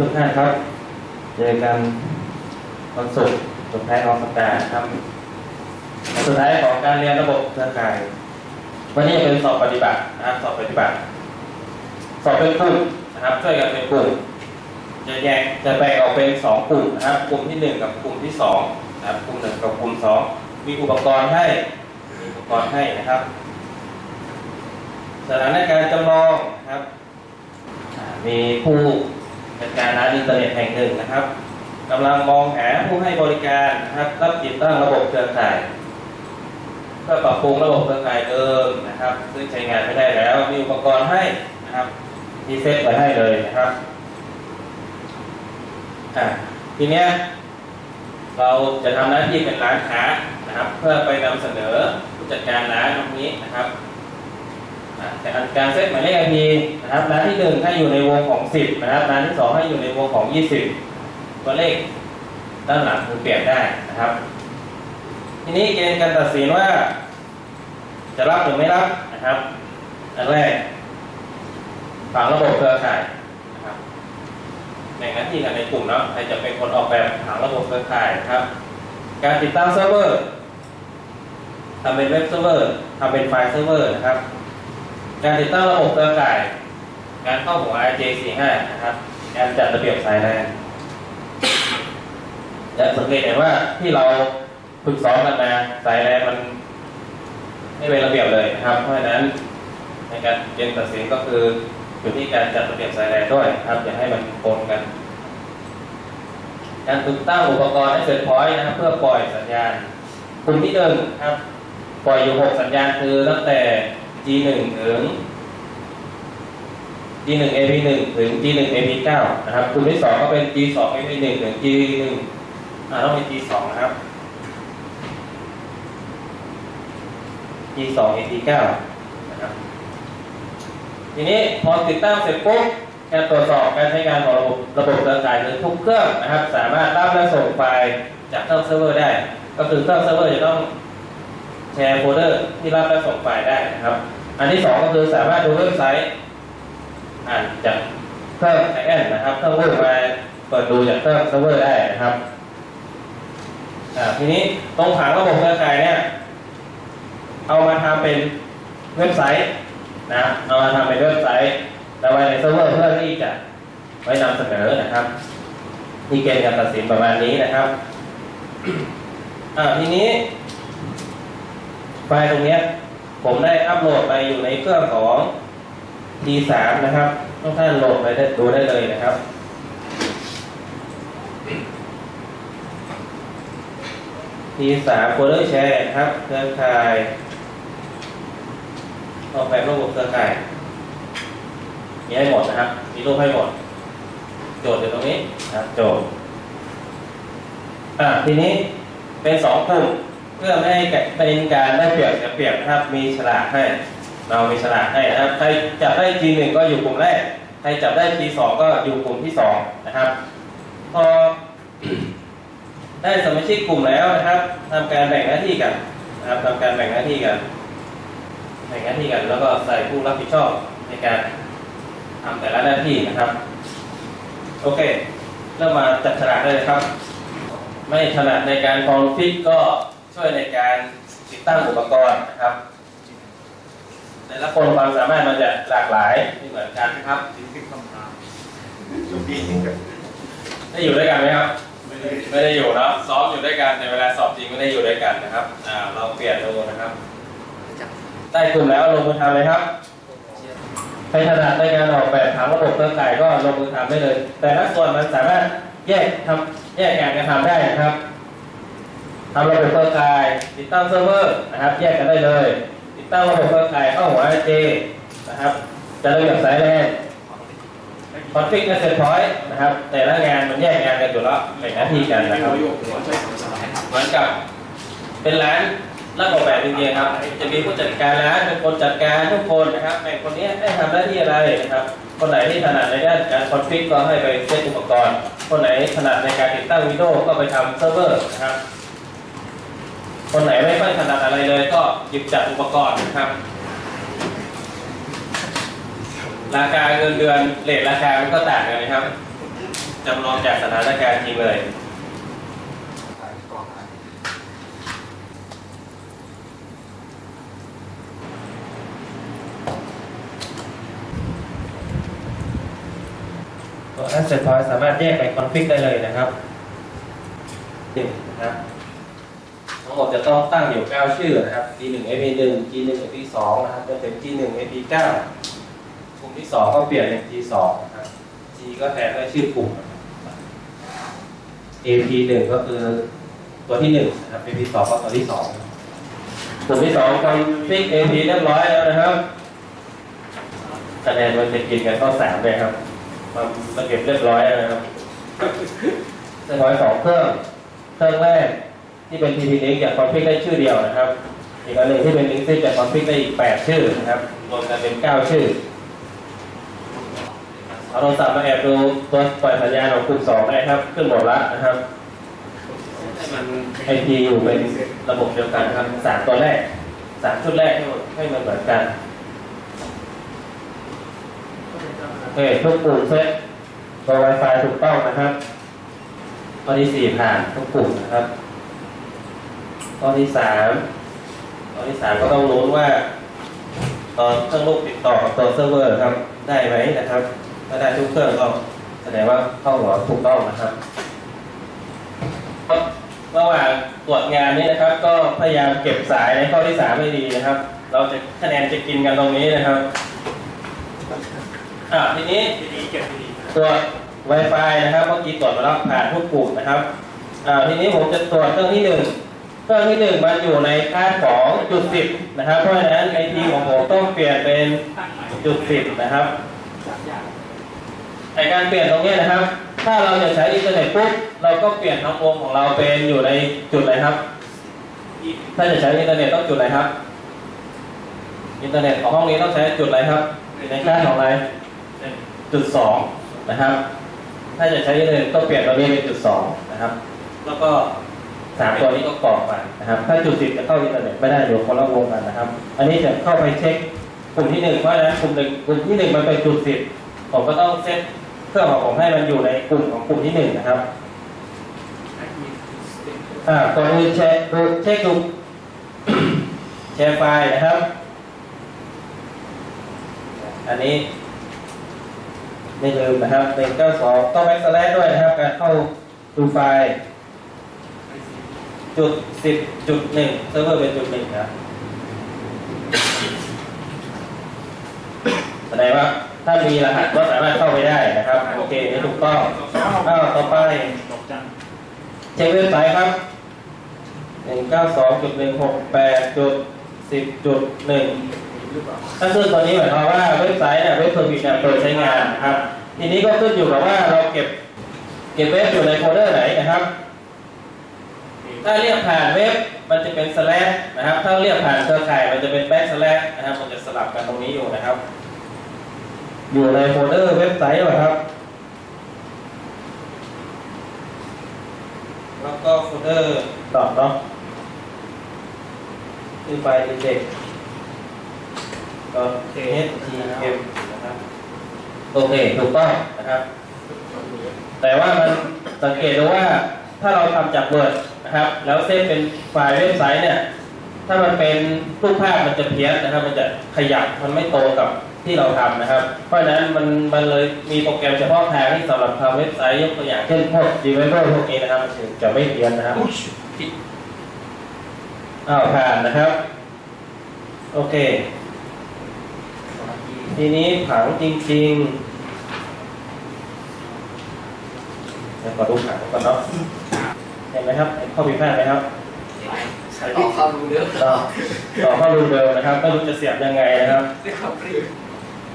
ทุกท่านครับ เจอกันวันศุกร์สุดท้ายของสัปดาห์ครับสุดท้ายของการเรียนระบบเครือข่าย วันนี้เป็นสอบปฏิบัตินะครับสอบปฏิบัติ สอบเป็นกลุ่มนะครับ ช่วยกันเป็นกลุ่มจะแยกจะแบ่งออกเป็นสองกลุ่มนะครับ กลุ่มที่หนึ่งกับกลุ่มที่สองนะครับกลุ่มหนึ่งกับกลุ่มสองมีอุปกรณ์ให้มีอุปกรณ์ให้นะครับ สถานการณ์จำลองนะครับ มีผู้ จัดการร้านอินเทอร์เน็ตแห่งหนึ่งนะครับกำลังมองหาผู้ให้บริการนะครับรับติดตั้งระบบเครือข่ายเพื่อปรับปรุงระบบเครือข่ายเดิมนะครับ ซึ่งใช้งานไม่ได้แล้ว มีอุปกรณ์ให้นะครับที่เซตไว้ให้เลยนะครับอะทีเนี้ยเราจะทำหน้าที่เป็นร้านค้านะครับ เพื่อไปนำเสนอผู้จัดการร้านตรงนี้นะครับ แต่การเซตหมายเลข IP นะครับร้านที่หนึ่งให้อยู่ในวงของ 10 นะครับร้านที่สองให้อยู่ในวงของ 20 ตัวเลขด้านหลังคือเปลี่ยนได้นะครับ ทีนี้เกณฑ์การตัดสินว่า จะรับหรือไม่รับนะครับอันแรกฝังระบบเครือข่ายนะครับแบ่งหน้าที่กันในกลุ่มเนาะใครจะเป็นคนออกแบบผังระบบเครือข่ายนะครับ การติดตั้งเซิร์ฟเวอร์ทำเป็นเว็บเซิร์ฟเวอร์ทำเป็นไฟล์เซิร์ฟเวอร์นะครับ การติดตั้งระบบเครือข่าย การเข้าหัว RJ45 นะครับ การจัดระเบียบสายแรงจะสังเกตเห็นว่าที่เราฝึกซ้อมกันมาสายแรงมันไม่เป็นระเบียบเลยนะครับ เพราะฉะนั้นในการเรียนตัดสินก็คืออยู่ที่การจัดระเบียบสายแรงด้วยครับอย่าให้มันปนกัน การติดตั้งอุปกรณ์ให้เสร็จพอยต์นะครับเพื่อปล่อยสัญญาณกลุ่มที่หนึ่งครับ ปล่อยอยู่ 6 สัญญาณคือตั้งแต่ G1 ถึง G1 AP1 ถึง G1 AP9 นะครับกลุ่มที่2ก็เป็น G2 AP1 ถึง G1 อ่าต้องเป็น G2 นะครับ G2 AP9 นะครับทีนี้พอติดตั้งเสร็จปุ๊บการตรวจสอบการใช้งานของระบบระบบเครือข่ายคือทุกเครื่องนะครับ สามารถรับและส่งไฟล์จากเครื่องเซิร์ฟเวอร์ได้ ก็คือเครื่องเซิร์ฟเวอร์จะต้องแชร์โฟลเดอร์ที่รับและส่งไฟล์ได้นะครับ อันที่สองก็คือสามารถดูเว็บไซต์อ่านจากเครื่องไอแอนนะครับเครื่องเวอร์มาเปิดดูจากเครื่องเซิร์ฟเวอร์ได้นะครับอ่าทีนี้ตรงผังระบบเครือข่ายเนี่ย เอามาทำเป็นเว็บไซต์นะเอามาทำเป็นเว็บไซต์แล้วไว้ในเซิร์ฟเวอร์เพื่อที่จะไว้นำเสนอนะครับนี่เกณฑ์การตัดสินประมาณนี้นะครับอ่าทีนี้ไฟล์ตรงเนี้ย ผมได้อัปโหลดไปอยู่ในเครื่องของ T3 นะครับทุกท่านโหลดไปดูได้เลยนะครับ T3 โฟลเดอร์แชร์ครับเครือข่าย ออกแบบระบบเครือข่ายมีให้หมดนะครับ มีรูปให้หมด โจทย์อยู่ตรงนี้นะครับโจทย์อ่าทีนี้เป็นสองกลุ่ม เพื่อไม่ให้เป็นการได้เปรียบเสียเปรียบนะครับ มีฉลากให้ เรามีฉลากให้นะครับ ใครจับได้ G1 ก็อยู่กลุ่มแรก ใครจับได้ G2 ก็อยู่กลุ่มที่สองนะครับ พอได้สมาชิกกลุ่มแล้วนะครับทำการแบ่งหน้าที่กันนะครับทำการแบ่งหน้าที่กัน แบ่งหน้าที่กัน แล้วก็ใส่ผู้รับผิดชอบในการทำแต่ละหน้าที่นะครับ โอเค เริ่มมาจับฉลากได้เลยครับ ไม่ถนัดในการคอนฟิกก็ ช่วยในการติดตั้งอุปกรณ์นะครับแต่ละคนความสามารถมันจะหลากหลายไม่เหมือนกันนะครับจริงๆคำถามได้อยู่ด้วยกันไหมครับไม่ได้ไม่ได้อยู่เนาะซ้อมอยู่ด้วยกันในเวลาสอบจริงไม่ได้อยู่ด้วยกันนะครับอ่าเราเปลี่ยนดูนะครับได้กลุ่มแล้วลงมือทำเลยครับใครถนัดในการออกแบบผังระบบเครือข่ายก็ลงมือทำได้เลย แต่ละส่วนมันสามารถแยกทำแยกงานกันทำได้นะครับ ทำระบบเครือข่าย ติดตั้งเซิร์ฟเวอร์นะครับ แยกกันได้เลย ติดตั้งระบบเครือข่ายเข้าหัว RJ นะครับจะระเบียบสายแรงคอนฟิกและเซตพอยต์นะครับ แต่ละงานมันแยกงานกันอยู่แล้วแบ่งหน้าที่กันนะครับเหมือนกับ เป็นร้านรับออกแบบจริงๆครับ จะมีผู้จัดการร้านเป็นคนจัดการทุกคนนะครับแบ่งคนนี้ให้ทำหน้าที่อะไรนะครับ คนไหนที่ถนัดในด้านการคอนฟิกก็ให้ไปเซตอุปกรณ์ คนไหนถนัดในการติดตั้งวิดีโอก็ไปทำเซิร์ฟเวอร์นะครับ คนไหนไม่ค่อยถนัดอะไรเลย ก็หยิบจัดอุปกรณ์นะครับ ราคาเงินเดือนเลทราคามันก็ต่างกันนะครับจำลองจากสถานการณ์จริงเลยกองอ่านตัว Asset Point สามารถแยกไปคอนฟิกได้เลยนะครับนึ่นะครับ หมดจะต้องตั้งอยู่ 9 ชื่อนะครับ G1 AP1 G1 AP2 นะครับจนถึง G1 AP9 กลุ่มที่ 2 ก็เปลี่ยนเป็น G2 นะครับ G ก็แทนด้วยชื่อกลุ่ม AP1 ก็คือตัวที่1นะครับ AP2 ก็ตัวที่ 2 กลุ่มที่2คอนฟิก AP เรียบร้อยแล้วนะครับคะแนนมันจะกินกันเข้าสามเลยครับมันมันเก็บเรียบร้อยแล้วนะครับเรียบร้อยสองเครื่อง เครื่องแรก ที่เป็น TP Link จะคอนฟิกได้ชื่อเดียวนะครับ อีกอันหนึ่งที่เป็น Link จะคอนฟิกได้อีก8ชื่อนะครับรวมกันเป็น 9 ชื่อเอาโทรศัพท์มาแอบดูตัวปล่อยสัญญาณของกลุ่ม2ได้ครับขึ้นหมดละนะครับให้มัน IP อยู่เป็นระบบเดียวกันครับสามตัวแรกสามชุดแรกให้มันให้มันเหมือนกันโอเคทุกกลุ่มเซตตัว Wi-Fi ถูกต้องนะครับข้อที่สี่ผ่านทุกกลุ่มนะครับ ข้อที่สามข้อที่สามก็ต้องรู้นว่าตอนเครื่องลูกติดต่อกับตัวเซิร์ฟเวอร์ครับได้ไหมนะครับถ้าได้ทุกเครื่องก็แสดงว่าเข้าหัวถูกต้องนะครับระหว่างตรวจงานนี้นะครับ ก็พยายามเก็บสายในข้อที่สามให้ดีนะครับ เราจะคะแนนจะกินกันตรงนี้นะครับอ่าทีนี้ทีนี้เก็บดีตรวจ Wi-Fi นะครับเมื่อกี้ตรวจมาแล้วผ่านทุกกลุ่มนะครับอ่าทีนี้ผมจะตรวจเครื่องที่หนึ่ง เครื่องที่หนึ่งมันอยู่ในค่าของจุดสิบนะครับ เพราะฉะนั้นไอทีของผมต้องเปลี่ยนเป็นจุดสิบนะครับสามอย่างในการเปลี่ยนตรงนี้นะครับ ถ้าเราจะใช้อินเทอร์เน็ตปุ๊บเราก็เปลี่ยนทั้งวงของเราเป็นอยู่ในจุดอะไรครับ ถ้าจะใช้อินเทอร์เน็ตต้องจุดอะไรครับ อินเทอร์เน็ตของห้องนี้ต้องใช้จุดอะไรครับในค่าของอะไรจุดสองนะครับ ถ้าจะใช้อินเทอร์เน็ตก็เปลี่ยนตัวนี้เป็นจุดสองนะครับ แล้วก็ สามตัวนี้ก็กรอกไปนะครับ ถ้าจุดสิบจะเข้าอินเทอร์เน็ตไม่ได้อยู่คนละวงกันนะครับ อันนี้จะเข้าไปเช็คกลุ่มที่หนึ่งเพราะฉะกลุ่มหนึ่งกลุ่มที่หนึ่งมันเป็นจุดสิบผมก็ต้องเซตเครื่องของผมให้มันอยู่ในกลุ่มของกลุ่มที่หนึ่งนะครับอ่าก่อนอื่นแชร์เช็คดูแชร์ไฟล์นะครับ อันนี้ไม่ลืมนะครับเป็นเก้าสองต้องแม็กซ์แลด้วยนะครับ การเข้าดูไฟล์ จุดสิบจุดหนึ่งเซิร์ฟเวอร์เป็นจุดหนึ่งนะแสดงว่าถ้ามีรหัสก็สามารถเข้าไปได้นะครับ โอเคนี่ถูกต้องอ้าวต่อไปตกจังเช็คเว็บไซต์ครับหนึ่งเก้าสองจุดหนึ่งหกแปดจุดสิบจุดหนึ่งหรือเปล่าถ้าขึ้นตอนนี้หมายความว่าเว็บไซต์เนี่ยเว็บเพอร์มิทเนี่ยเปิดใช้งานนะครับ ทีนี้ก็ขึ้นอยู่กับว่าเราเก็บ เก็บเว็บอยู่ในโฟลเดอร์ไหนนะครับ ถ้าเรียกผ่านเว็บมันจะเป็น slash นะครับ ถ้าเรียกผ่านเครือข่ายมันจะเป็น back slash นะครับ มันจะสลับกันตรงนี้อยู่นะครับ อยู่ในโฟลเดอร์เว็บไซต์นะครับ แล้วก็โฟลเดอร์ดอทเนาะคือไฟล์ index ก็ htm นะครับโอเคถูกต้องนะครับ แต่ว่ามันสังเกตดูว่าถ้าเราทำจาก Word นะครับ แล้วเซฟเป็นไฟล์เว็บไซต์เนี่ย ถ้ามันเป็นรูปภาพมันจะเพี้ยนนะครับ มันจะขยับมันไม่ตรงกับที่เราทำนะครับ เพราะฉะนั้นมันมันเลยมีโปรแกรมเฉพาะทางที่สำหรับทำเว็บไซต์ยกตัวอย่างเช่นพวก Gmail พวกนี้นะครับมันถึงจะไม่เพี้ยนนะครับอ้าวผ่านนะครับ โอเค ทีนี้ผังจริงๆเดี๋ยวขอดูผังก่อนเนาะเห็นไหมครับเห็นข้อผิดพลาดไหมครับใช้ต่อความรู้เยอะต่อต่อเข้ารูเดิมนะครับไม่รู้จะเสียบยังไงนะครับด้วยความรีบ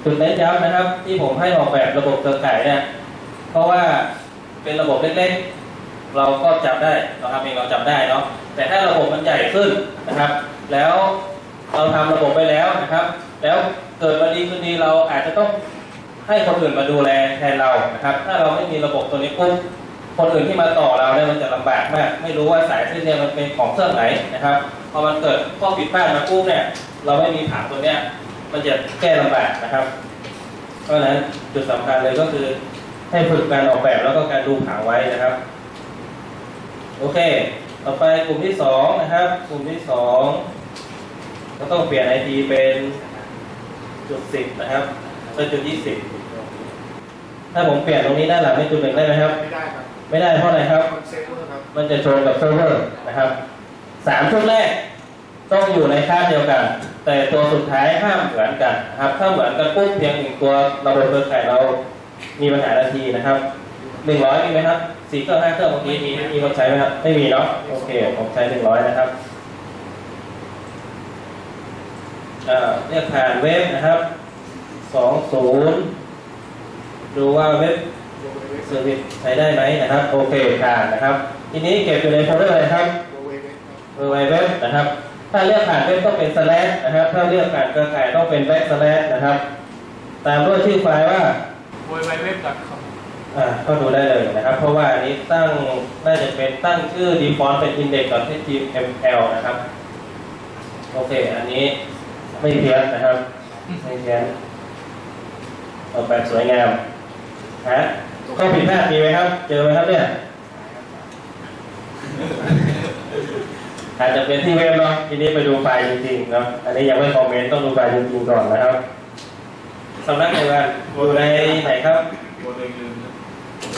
จุดเน้นย้ำนะครับ ที่ผมให้ออกแบบระบบเครือข่ายเนี่ยเพราะว่าเป็นระบบเล็กๆ เราก็จับได้เราทำเองเราจับได้เนาะแต่ถ้าระบบมันใหญ่ขึ้นนะครับ แล้วเราทำระบบไปแล้วนะครับ แล้วเกิดวันดีคืนดีเราอาจจะต้องให้คนอื่นมาดูแลแทนเรานะครับ ถ้าเราไม่มีระบบตัวนี้ปุ๊บ คนอื่นที่มาต่อเราเนี่ยมันจะลำบากมาก ไม่รู้ว่าสายเส้นเนี่ยมันเป็นของเครื่องไหนนะครับพอมันเกิดข้อผิดพลาดมาปุ๊บเนี่ย เราไม่มีผังตัวเนี้ยมันจะแก้ลำบากนะครับ เพราะฉะนั้นจุดสำคัญเลยก็คือให้ฝึกการออกแบบแล้วก็การดูผังไว้นะครับ โอเค ต่อไปกลุ่มที่สองนะครับ กลุ่มที่สองก็ต้องเปลี่ยน IP เป็นจุดสิบนะครับเป็นจุดยี่สิบถ้าผมเปลี่ยนตรงนี้ด้านหลังเป็นจุดหนึ่งได้ไหมครับ ไม่ได้ครับ ไม่ได้เพราะอะไรครับ มันจะชนกับเซิร์ฟเวอร์นะครับสามชุดแรกต้องอยู่ในค่าเดียวกัน แต่ตัวสุดท้ายห้ามเหมือนกันนะครับ ถ้าเหมือนกันปุ๊บเพียงหนึ่งตัวระบบเครือข่ายเรามีปัญหาทันทีนะครับหนึ่งร้อยมีไหมครับสี่เครื่องห้าเครื่องเมื่อกี้มีมีคนใช้ไหมครับไม่มีเนาะโอเคผมใช้หนึ่งร้อยนะครับเรียกผ่านเว็บนะครับสองศูนย์ดูว่าเว็บ ซอร์วิสใช้ได้ไหมนะครับ โอเคผ่านนะครับ ทีนี้เก็บอยู่ในโฟลเดอร์อะไรครับโดยเว็บครับเวเว็บนะครับ ถ้าเลือกผ่านเว็บต้องเป็น slash นะครับ ถ้าเลือกผ่านเครือข่ายต้องเป็น back slash นะครับ ตามด้วยชื่อไฟล์ว่า www.com อ่าก็ดูได้เลยนะครับ เพราะว่าอันนี้ตั้งน่าจะเป็นตั้งชื่อ default เป็น index.html นะครับ โอเค อันนี้ไม่เพี้ยนนะครับ ไม่เพี้ยนออกแบบสวยงามฮะ ข้อผิดพลาดมีไหมครับ เจอไหมครับเนี่ย อาจจะเป็นที่เว็บเนาะทีนี้ไปดูไฟล์จริงๆเนาะอันนี้ยังไม่คอมเมนต์ต้องดูไฟล์จริงๆก่อนนะครับสำนักงานอยู่ในไหนครับ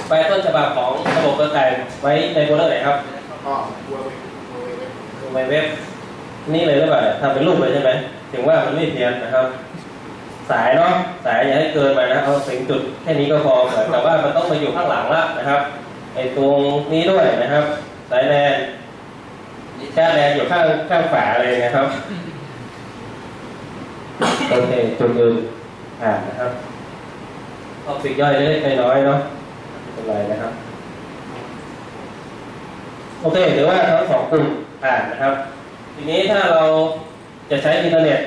ไฟล์ต้นฉบับของระบบเครือข่ายไว้ในโฟลเดอร์ไหนครับก็โดยเว็บโดยเว็บดูในเว็บนี่เลยหรือเปล่าทำเป็นรูปเลยใช่ไหมถึงว่ามันไม่เพี้ยนนะครับ สายเนาะสายอย่าให้เกินไปนะเอาถึงจุดแค่นี้ก็พอเหมือนแต่ว่ามันต้องมาอยู่ข้างหลังละนะครับไอ้ตรงนี้ด้วยนะครับ สายแลนชาแลนอยู่ข้างข้างฝาเลยนะครับโอเคจุดอื่นอ่านนะครับออกสิกย่อยเล็กน้อยเนาะไม่เป็นไรนะครับ โอเคถือว่าทั้งสองกลุ่มผ่านนะครับ ทีนี้ถ้าเราจะใช้อินเทอร์เน็ต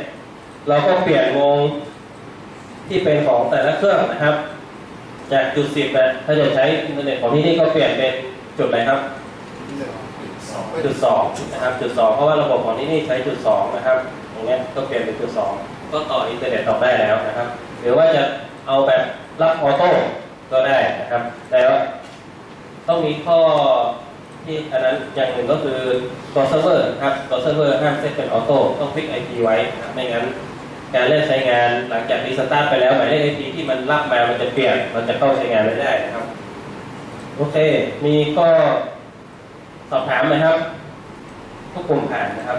เราก็เปลี่ยนวง ที่เป็นของแต่ละเครื่องนะครับ จากจุดสิบนะถ้าจะใช้อินเทอร์เน็ตของที่นี่ก็เปลี่ยนเป็นจุดอะไรครับ จุดสองนะครับ จุดสองเพราะว่าระบบของที่นี่ใช้จุดสองนะครับตรงนี้ก็เปลี่ยนเป็นจุดสองก็ต่ออินเทอร์เน็ตต่อได้แล้วนะครับ หรือว่าจะเอาแบบรับออโต้ก็ได้นะครับ แต่ว่าต้องมีข้อที่อันนั้นอย่างหนึ่งก็คือตัวเซิร์ฟเวอร์ครับตัวเซิร์ฟเวอร์ห้ามเซตเป็นออโต้ต้องฟิกไอพีไว้ ไม่งั้น การเริ่มใช้งานหลังจากรีสตาร์ทไปแล้วหมายเลขไอพีที่มันรับมามันจะเปลี่ยน มันจะเข้าใช้งานไม่ได้นะครับ โอเค มีก็สอบถามไหมครับ ทุกกลุ่มผ่านนะครับ